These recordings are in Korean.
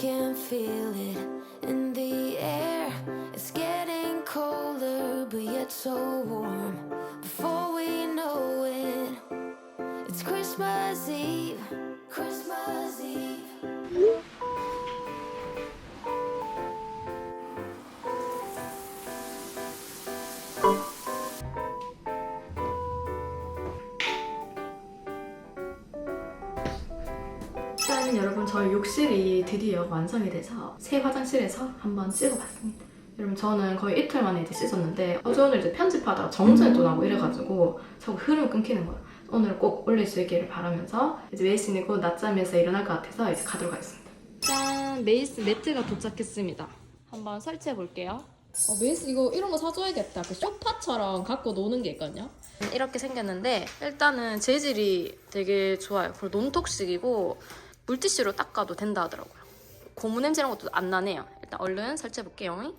can feel it in the air. It's getting colder, but yet so warm. Before we know it, it's Christmas Eve. Christmas Eve. 저희 욕실이 드디어 완성이 돼서 새 화장실에서 한번 찍어봤습니다. 여러분 저는 거의 이틀 만에 이제 씻었는데 어제 오늘 이제 편집하다가 정전이 나고 이래가지고 자꾸 흐름 끊기는 거예요. 오늘 꼭 올릴 수 있기를 바라면서 이제 메이슨이 곧 낮잠에서 일어날 것 같아서 이제 가도록 하겠습니다. 짠! 메이슨 매트가 도착했습니다. 한번 설치해 볼게요. 어, 메이스 이거 이런 거 사줘야겠다. 그 소파처럼 갖고 노는 게 있거든요. 이렇게 생겼는데 일단은 재질이 되게 좋아요. 그리고 논톡식이고 물티슈로 닦아도 된다 하더라고요. 고무 냄새 이런 것도 안 나네요. 일단 얼른 설치해 볼게요.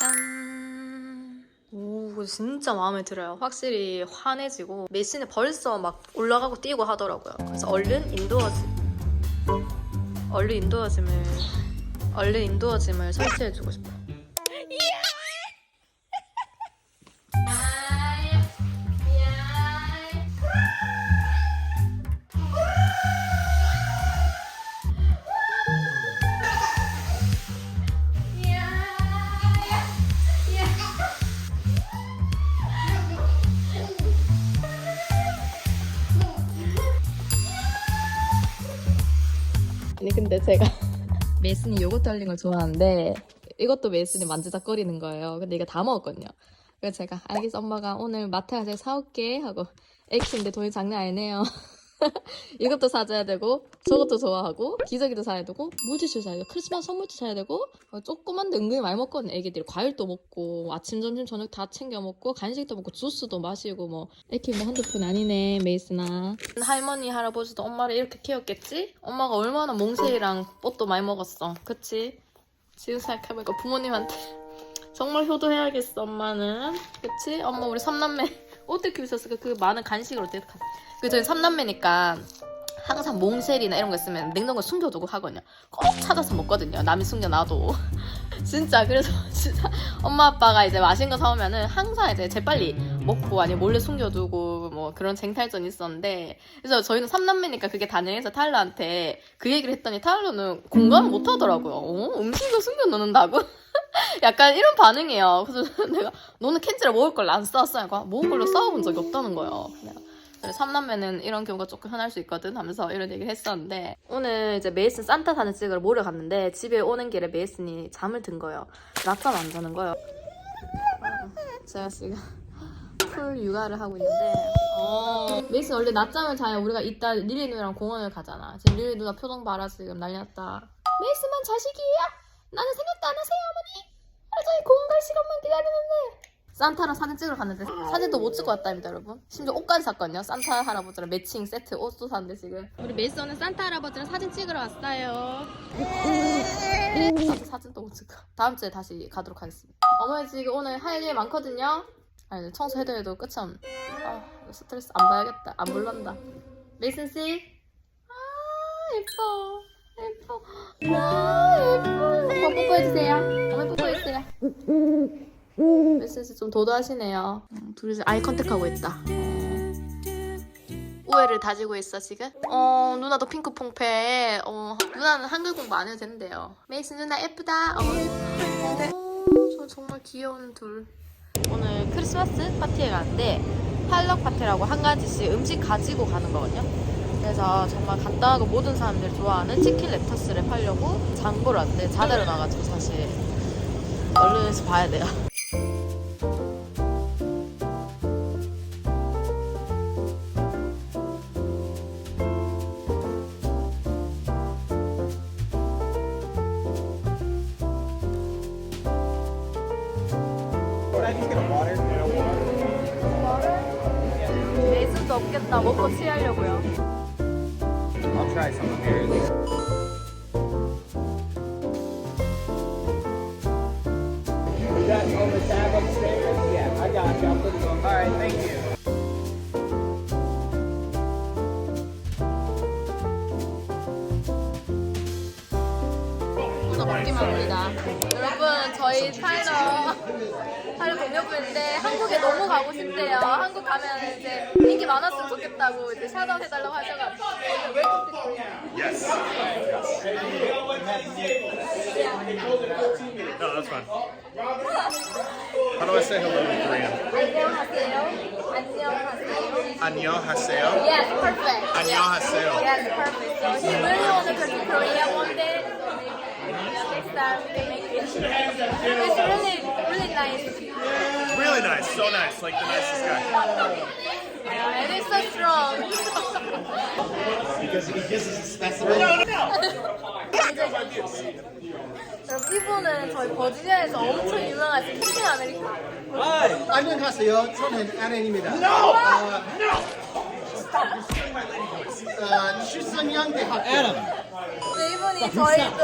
짠. 오, 진짜 마음에 들어요. 확실히 환해지고 메신에 벌써 막 올라가고 뛰고 하더라고요. 그래서 얼른 인도어짐, 얼른 인도어짐을 얼른 인도어짐을 설치해주고 싶어요. 근데 제가 메이슨이 요거트 달린 걸 좋아하는데 이것도 메이슨이 만지작거리는 거예요. 근데 이거 다 먹었거든요. 그래서 제가 알겠어 엄마가 오늘 마트 가서 사올게 하고 애기인데 돈이 장난 아니네요. 이것도 사줘야 되고 저것도 좋아하고 기저귀도 사야 되고 물티슈 사야 되고 크리스마스 선물도 사야 되고 어, 조그만데 은근히 많이 먹거든요 애기들이 과일도 먹고 아침 점심 저녁 다 챙겨 먹고 간식도 먹고 주스도 마시고 뭐 애기 뭐푼 아니네 메이스나 할머니 할아버지도 엄마를 이렇게 키웠겠지? 엄마가 얼마나 몽쉘이랑 뽀도 많이 먹었어 그치? 지금 생각해보니까 부모님한테 정말 효도해야겠어 엄마는 그치? 엄마 우리 삼남매 어떻게 키우셨을까? 그 많은 간식을 어떻게 가- 그 저희 삼남매니까 항상 몽쉘이나 이런 거 있으면 냉장고에 숨겨두고 하거든요. 꼭 찾아서 먹거든요. 남이 숨겨놔도. 진짜 그래서 진짜 엄마 아빠가 이제 맛있는 거 사오면은 항상 이제 재빨리 먹고 아니면 몰래 숨겨두고 뭐 그런 쟁탈전이 있었는데 그래서 저희는 삼남매니까 그게 단연해서 타일러한테 그 얘기를 했더니 타일러는 공감을 못 하더라고요. 어? 음식을 숨겨놓는다고? 약간 이런 반응이에요. 그래서 내가 너는 캔즈를 먹을 걸 안 싸웠어. 약간 먹을 걸로 싸워본 적이 없다는 거예요. 내가 그래, 삼남매는 이런 경우가 조금 흔할 수 있거든 하면서 이런 얘기를 했었는데 오늘 이제 메이슨 산타 사진 찍으러 모레 갔는데 집에 오는 길에 메이슨이 잠을 든 거예요. 낮잠 안 자는 거예요. 어, 제가 지금 풀 육아를 하고 있는데 어, 메이슨 원래 낮잠을 자야 우리가 이따 릴리 누나랑 공원을 가잖아. 지금 릴리 누나 표정 봐라 지금 난리 났다. 메이슨만 자식이야? 나는 생각도 안 하세요 어머니? 종일 공원 갈 시간만 기다리는데. 산타랑 사진 찍으러 갔는데 사진도 못 찍고 왔답니다 여러분. 심지어 옷까지 샀거든요. 산타 할아버지랑 매칭 세트 옷도 샀는데 지금. 우리 오늘 산타 할아버지랑 사진 찍으러 왔어요. 나도 사진도 못 찍고. 다음 주에 다시 가도록 하겠습니다. 어머니 지금 오늘 할 일 많거든요? 아니 청소해도 해도 끝이 없네 아 스트레스 안 봐야겠다. 안 불난다. 메이슨 씨? 아, 예뻐 예뻐 아 예뻐 오빠 뽀뽀해주세요 어머니 뽀뽀해주세요 메시지 좀 도도하시네요 음, 둘이 아이 컨택하고 있다 어. 우애를 다지고 있어 지금? 어 누나 도 핑크 퐁패 어 누나는 한글 공부 안 해도 된대요 메이슨 누나 예쁘다 어, 어, 저 정말 귀여운 둘 오늘 크리스마스 파티에 가는데 팔럭 파티라고 한 가지씩 음식 가지고 가는 거거든요 그래서 정말 간단하고 모든 사람들이 좋아하는 치킨 레터스를 팔려고 장 보러 왔는데 자대로 나가지고 사실. 얼른 봐야 돼요. 없겠다. 먹고 취하려고요 I'll try some of yours. Is that on the tab upstairs? Yeah, I got you. I'll put it on. All right, thank you. 바뀌면 합니다. 저희 타일러 타일러 동료분인데 한국에 너무 가고 싶대요. 한국 가면 이제 인기 많았으면 좋겠다고 이제 샤드아웃 해달라고 하셔가지고 Yes. No, that's fine. How do I say hello in Korean? 안녕하세요. 안녕하세요. 안녕하세요. Yes, perfect. 안녕하세요. Yes, perfect. So he really want to go to We can make it. It's really, really nice. Really nice. So nice. Like the nicest guy. And it's so strong. because he gives us a specimen. 여러분, 이분은 저희 버지니아에서 엄청 유명한 캡틴 아메리카. 안녕하세요. 저는 아렌입니다. 어, 어, 칠성영 대학교. 근데 이분이 저희 또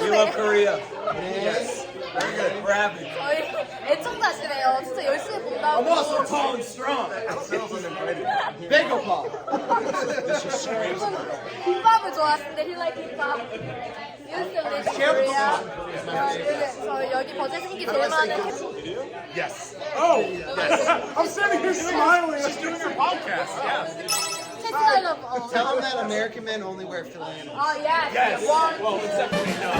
유튜브에 Korea. 네. Very good. We're happy. 저희 애청자시래요. 진짜 열심히 본다고. Also tall and strong. 배고파. 이분 김밥을 좋아하시는데 he like 김밥. used to live in Korea. 어, 여기, 저 여기 버젯 인기 제일 많은 Yes. Oh, yes. I'm sitting here smiling. She's doing her podcast. Yes. Tell him that American men only wear flannel. 어, yes. Yes. Well, except for me, no.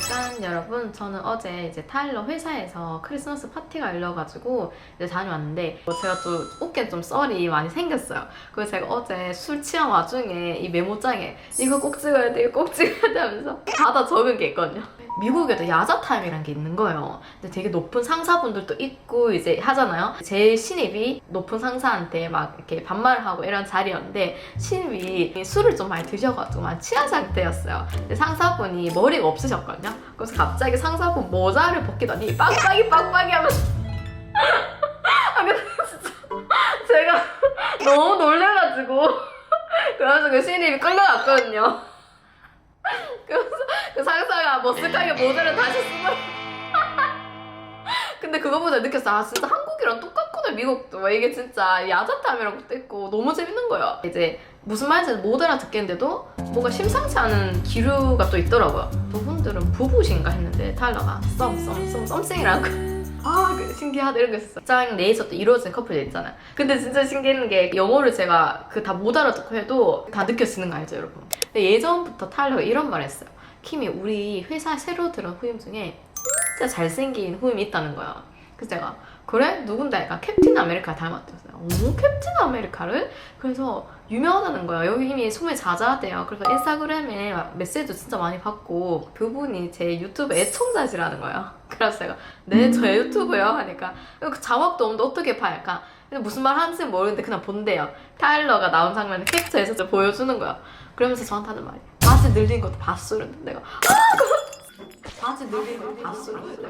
일단 여러분 저는 어제 이제 타일러 회사에서 크리스마스 파티가 열려가지고 이제 다녀왔는데 뭐 제가 또 어깨 좀 썰이 많이 생겼어요. 그래서 제가 어제 술 취한 와중에 이 메모장에 이거 꼭 찍어야 돼, 이거 꼭 찍어야 돼 하면서 받아 적은 게 있거든요. 미국에도 야자 타임이라는 게 있는 거예요. 근데 되게 높은 상사분들도 있고 이제 하잖아요. 제일 신입이 높은 상사한테 막 이렇게 반말을 하고 이런 자리였는데 신입이 술을 좀 많이 드셔가지고 많이 취한 상태였어요. 근데 상사분이 머리가 없으셨거든요. 그래서 갑자기 상사분 모자를 벗기더니 빡빡이 빡빡이 하면서 아 근데 진짜 제가 너무 놀래가지고 그래서 그 신입이 끌려갔거든요. 그래서 그 상사가 머쓱하게 모자를 다시 쓰고 근데 그거보다 느꼈어 아 진짜 한국이랑 똑같구나 미국도 이게 진짜 야자탐이라는 것도 있고 너무 재밌는 거예요 이제 무슨 말인지 못 알아듣겠는데도 뭔가 심상치 않은 기류가 또 있더라고요 두 분들은 부부신가 했는데 타일러가 썸썸썸 썸씽이라고 아, 그 신기하다 이런 거 있었어. 직장 내에서 또 이루어진 커플들 있잖아요. 근데 진짜 신기한 게 영어를 제가 그 다 못 알아듣고 해도 다 느껴지는 거 알죠, 여러분? 근데 예전부터 타일러가 이런 말 했어요. 킴이 우리 회사 새로 들어온 후임 중에 진짜 잘생긴 후임이 있다는 거야. 그래서 제가 그래? 누군데? 약간 캡틴 아메리카 닮았대요. 오, 캡틴 아메리카를? 그래서 유명하다는 거야. 여기 이미 소문이 자자하대요. 그래서 인스타그램에 막 메시지도 진짜 많이 받고 그분이 제 유튜브 애청자시라는 거예요. 그래서 제가 네, 저 유튜브요? 하니까 그 자막도 없는데 어떻게 봐? 약간 근데 무슨 말 하는지 모르는데 그냥 본대요. 타일러가 나온 장면을 캡처해서 저 보여주는 거야. 그러면서 저한테 하는 말이 바지 늘린 것도 봤어. 이랬는데 내가 아! 바지 늘린 거 봤어. 이랬는데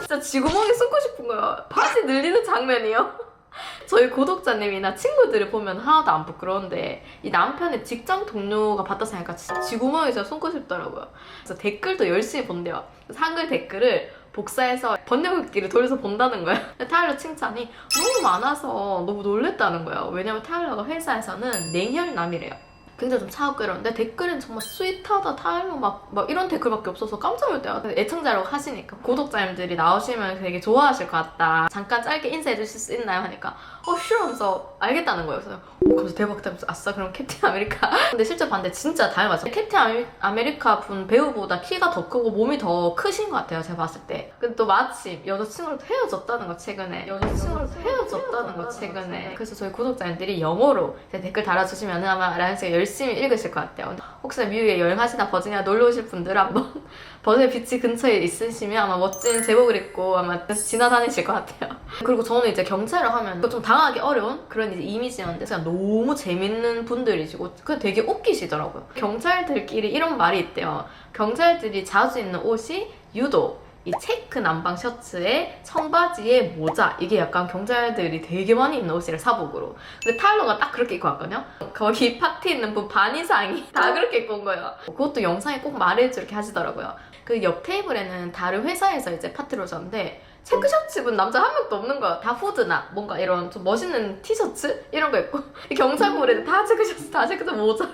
진짜 쥐구멍에 숨고 싶은 거예요. 바지 늘리는 장면이요. 저희 구독자님이나 친구들이 보면 하나도 안 부끄러운데 이 남편의 직장 동료가 봤다 생각하니까 쥐구멍에 진짜 숨고 싶더라고요. 그래서 댓글도 열심히 본대요. 한글 댓글을 복사해서 번역기를 돌려서 본다는 거예요. 타일러 칭찬이 너무 많아서 너무 놀랬다는 거예요. 왜냐면 타일러가 회사에서는 냉혈남이래요. 굉장히 좀 차갑고 이러는데 댓글은 정말 스윗하다 타일러 막, 막 이런 댓글밖에 없어서 깜짝 놀랐대요 애청자라고 하시니까 구독자님들이 나오시면 되게 좋아하실 것 같다 잠깐 짧게 인사해 주실 수 있나요? 하니까 어 싫어 하면서 알겠다는 거예요 그래서 대박 하면서 아싸 그럼 캡틴 아메리카. 근데 실제 봤는데 진짜 닮았어요. 캡틴 아메, 아메리 카 분 배우보다 키가 더 크고 몸이 더 크신 것 같아요 제가 봤을 때. 근데 또 마침 여자친구랑 헤어졌다는 거 최근에. 여자친구랑 헤어졌다는 거 최근에. 그래서 저희 구독자님들이 영어로 댓글 달아주시면 아마 라이언 씨가 열심히 읽으실 것 같아요. 혹시나 미국에 여행하시나 버지니아 놀러 오실 분들 한번 버지니아 비치 근처에 있으시면 아마 멋진 제복을 입고 아마 지나다니실 것 같아요 그리고 저는 이제 경찰을 하면 좀 당하기 어려운 그런 이제 이미지였는데 그냥 너무 재밌는 분들이시고 그 되게 웃기시더라고요. 경찰들끼리 이런 말이 있대요. 경찰들이 자주 입는 옷이 유독 이 체크 남방 셔츠에 청바지에 모자 이게 약간 경찰들이 되게 많이 입는 옷이래 사복으로 근데 타일러가 딱 그렇게 입고 왔거든요 거기 파티 있는 분 반 이상이 다 그렇게 입고 온 거예요 그것도 영상에 꼭 말해줘 이렇게 하시더라고요 그 옆 테이블에는 다른 회사에서 이제 파티를 오셨는데 체크 셔츠 입은 남자 한 명도 없는 거야. 다 후드나 뭔가 이런 좀 멋있는 티셔츠 이런 거 입고 이 경찰분들은 다 체크 셔츠, 다 체크 셔츠 모자.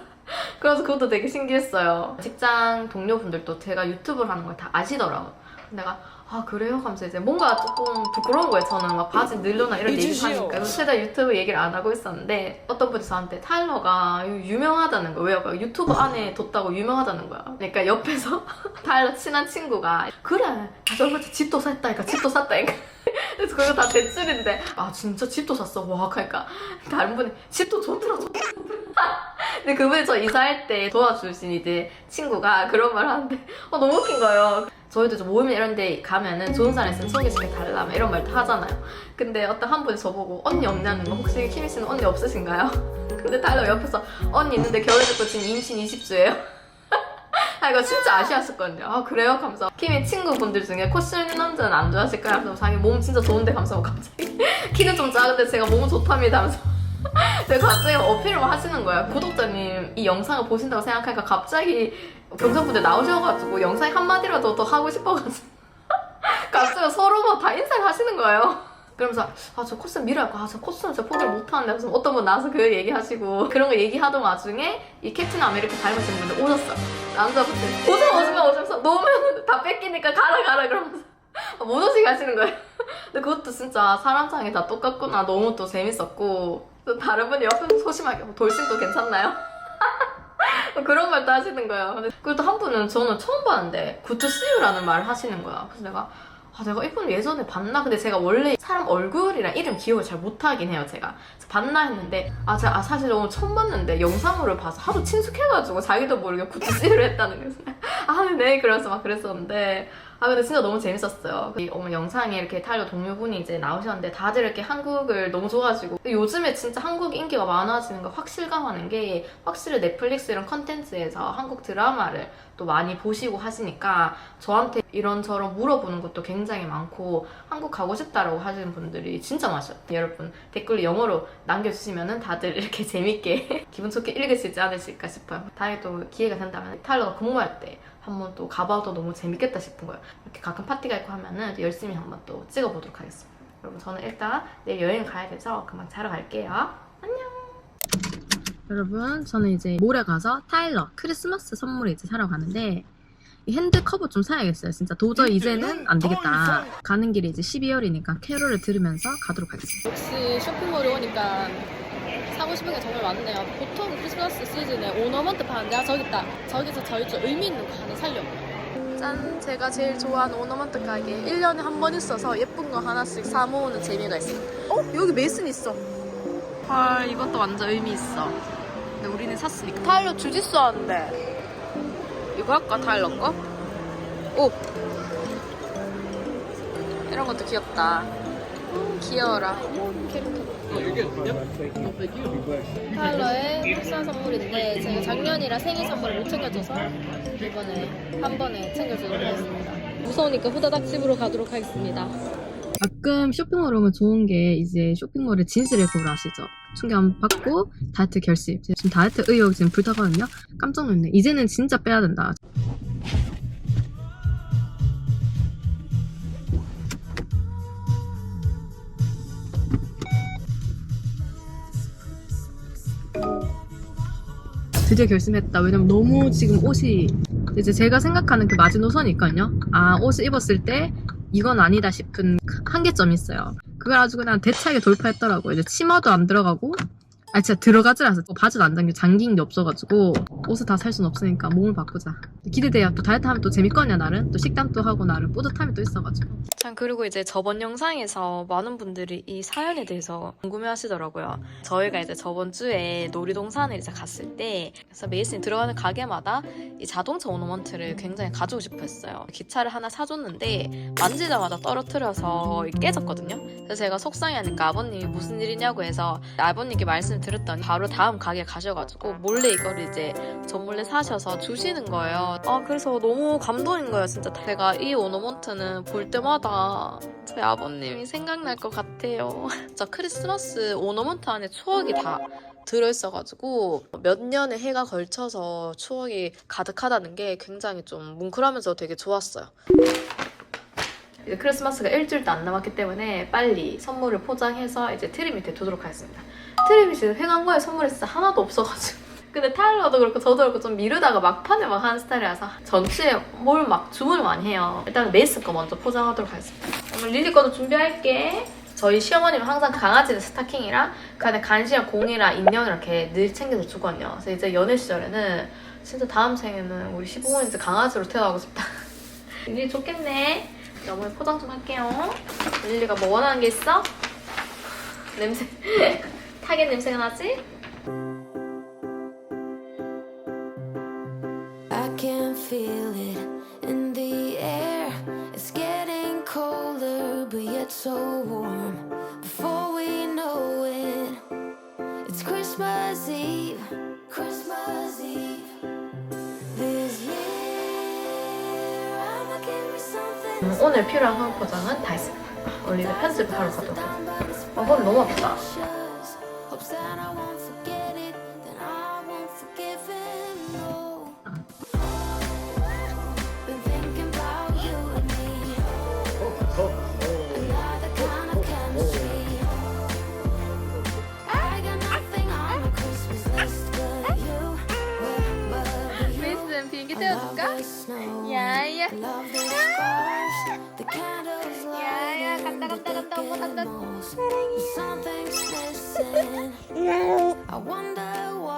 그래서 그것도 되게 신기했어요. 직장 동료분들도 제가 유튜브를 하는 걸 다 아시더라고요. 내가 아 그래요? 하면서 이제 뭔가 조금 부끄러운 거예요. 저는 막 바지 늘려나 이런 얘기 하니까 그래서 최대한 유튜브 얘기를 안 하고 있었는데 어떤 분이 저한테 타일러가 유명하다는 거예요. 왜요? 그러니까 유튜브 안에 뒀다고 유명하다는 거야. 그러니까 옆에서 타일러 친한 친구가 그래 저번에 집도 샀다니까 집도 샀다니까 그래서 그거 다 대출인데. 아 진짜 집도 샀어. 와 그러니까. 다른 분이 집도 좋더라 좋더라 근데 그분이 저 이사할 때 도와주신 이제 친구가 그런 말 하는데 어, 너무 웃긴 거예요. 저희도 좀 모임 이런 데 가면은 좋은 사람 있으면 소개시켜 달라 막 이런 말도 하잖아요. 근데 어떤 한 분이 저보고 언니 없냐는 거 혹시 키미 씨는 언니 없으신가요? 근데 타일러 옆에서 언니 있는데 겨울 듣고 지금 임신 20주예요 아 이거 진짜 아쉬웠었거든요. 아 그래요? 하면서 키미 친구분들 중에 코 씌는 남자는 안 좋아하실까요? 하면서 자기 몸 진짜 좋은데 하면서 갑자기 키는 좀 작은데 제가 몸은 좋답니다 하면서 제가 갑자기 어필을 하시는 거예요. 구독자님 이 영상을 보신다고 생각하니까 갑자기 경상분들 나오셔가지고 영상에 한마디라도 더 하고 싶어가지고 갑자기 서로 막 다 인사를 하시는 거예요. 그러면서 아 저 코스 미라고 아저 코스는 저 포기를 못하는데 무슨 어떤 분 나와서 그 얘기하시고 그런 거 얘기하던 와중에 이 캡틴 아메리카 닮으신 분들 오셨어. 남자분들. 오자마자 오면서 놓으면 다 뺏기니까 가라 가라 그러면서. 못 오시게 하시는 거예요? 근데 그것도 진짜 사람 상이 다 똑같구나. 너무 또 재밌었고. 또 다른 분이 옆에서 소심하게 뭐 돌싱도 괜찮나요? 그런 말도 하시는 거예요. 그리고 또 한 분은 저는 처음 봤는데 굿투씨유라는 말을 하시는 거야. 그래서 내가 아, 내가 이분 예전에 봤나? 근데 제가 원래 사람 얼굴이랑 이름 기억을 잘 못하긴 해요, 제가. 봤나 했는데, 아, 제가 아, 사실 오늘 처음 봤는데, 영상으로 봐서 하도 친숙해가지고 자기도 모르게 굿즈씨를 했다는 거예요. 아, 네, 그래서 막 그랬었는데, 아, 근데 진짜 너무 재밌었어요. 이 어머 영상에 이렇게 타일러 동료분이 이제 나오셨는데, 다들 이렇게 한국을 너무 좋아하시고, 요즘에 진짜 한국 인기가 많아지는 거 확실감하는 게, 확실히 넷플릭스 이런 컨텐츠에서 한국 드라마를 또 많이 보시고 하시니까, 저한테 이런저런 물어보는 것도 굉장히 많고 한국 가고 싶다라고 하시는 분들이 진짜 많아요. 여러분 댓글 영어로 남겨주시면은 다들 이렇게 재밌게 기분 좋게 읽을 수 있지 않으실까 싶어요. 다음에 또 기회가 된다면 타일러가 근무할 때 한번 또 가봐도 너무 재밌겠다 싶은 거예요. 이렇게 가끔 파티가 있고 하면은 또 열심히 한번 또 찍어보도록 하겠습니다. 여러분 저는 일단 내일 여행 가야 돼서 그만 자러 갈게요. 안녕. 여러분 저는 이제 모레 가서 타일러 크리스마스 선물 이제 사러 가는데 이 핸드 커버 좀 사야겠어요. 진짜 도저히 이제는 안 되겠다. 가는 길에 이제 12월이니까 캐롤을 들으면서 가도록 하겠습니다. 역시 쇼핑몰에 오니까 사고 싶은 게 정말 많네요. 보통 크리스마스 시즌에 오너먼트 파는데 아 저기 있다. 저기서 저희 좀 의미 있는 거 하나 살려고요. 짠! 제가 제일 좋아하는 오너먼트 가게 1년에 한 번 있어서 예쁜 거 하나씩 사 모으는 재미가 있어요. 어? 여기 메이슨 있어. 헐 이것도 완전 의미 있어. 근데 우리는 샀으니까. 타일러 주짓수 하는데. 이거 할까 타일러 거? 오! 이런 것도 귀엽다. 음, 귀여워라. 타일러의 특수한 선물인데 제가 작년이라 생일 선물을 못 챙겨줘서 이번에 한 번에 챙겨주도록 하겠습니다. 무서우니까 후다닥 집으로 가도록 하겠습니다. 가끔 쇼핑몰 오면 좋은 게 이제 쇼핑몰의 진실의 거울 아시죠? 충격 받고 다이어트 결심. 지금 다이어트 의욕 지금 불타거든요. 깜짝 놀랐네. 이제는 진짜 빼야 된다. 드디어 결심했다. 왜냐면 너무 지금 옷이 이제 제가 생각하는 그 마지노선이 있거든요. 아 옷을 입었을 때 이건 아니다 싶은 한계점이 있어요. 그걸 아주 그냥 대차게 돌파했더라고요. 이제 치마도 안 들어가고, 아 진짜 들어가질 않았어. 바지도 안 잠겨 잠긴 게 없어가지고 옷을 다 살 순 없으니까 몸을 바꾸자. 기대돼요. 또 다이어트 하면 또 재밌거든요. 나름 또 식단도 하고 나름 뿌듯함이 또 있어가지고. 참 그리고 이제 저번 영상에서 많은 분들이 이 사연에 대해서 궁금해 하시더라고요. 저희가 이제 저번 주에 놀이동산을 이제 갔을 때 그래서 메이슨이 들어가는 가게마다 이 자동차 오너먼트를 굉장히 가지고 싶어 했어요. 기차를 하나 사줬는데 만지자마자 떨어뜨려서 깨졌거든요. 그래서 제가 속상해하니까 아버님이 무슨 일이냐고 해서 아버님께 말씀 을 드렸더니 바로 다음 가게 가셔가지고 몰래 이거를 이제 저 몰래 사셔서 주시는 거예요. 아 그래서 너무 감동인 거예요. 진짜 제가 이 오너먼트는 볼 때마다 저희 아버님이 생각날 것 같아요. 진짜 크리스마스 오너먼트 안에 추억이 다 들어있어가지고 몇 년의 해가 걸쳐서 추억이 가득하다는 게 굉장히 좀 뭉클하면서 되게 좋았어요. 크리스마스가 일주일도 안 남았기 때문에 빨리 선물을 포장해서 이제 트리 밑에 두도록 하겠습니다. 트리 밑에 횡한 거에 선물이 진짜 하나도 없어가지고 근데 타일러도 그렇고 저도 그렇고 좀 미루다가 막판에 막 하는 스타일이라서 전체에 뭘 막 주문을 많이 해요. 일단 메이스 거 먼저 포장하도록 하겠습니다. 오늘 릴리 거도 준비할게. 저희 시어머님은 항상 강아지는 스타킹이랑 그 안에 간식이랑 공이랑 인형 이렇게 늘 챙겨서 주거든요. 그래서 이제 연애 시절에는 진짜 다음 생에는 우리 시부모님 이제 강아지로 태어나고 싶다. 릴리 좋겠네. 너무 포장 좀 할게요. 릴리가 뭐 원하는 게 있어? 냄새 타겟 냄새가 나지? I can feel it in the 오늘 필요한 화학 포장은 다 했습니다. 우리 이제 편집하러 가도록 하겠습니다. 아, 허리 너무 아프다. 메이슨 비행기. 야야. Something's missing. I wonder what.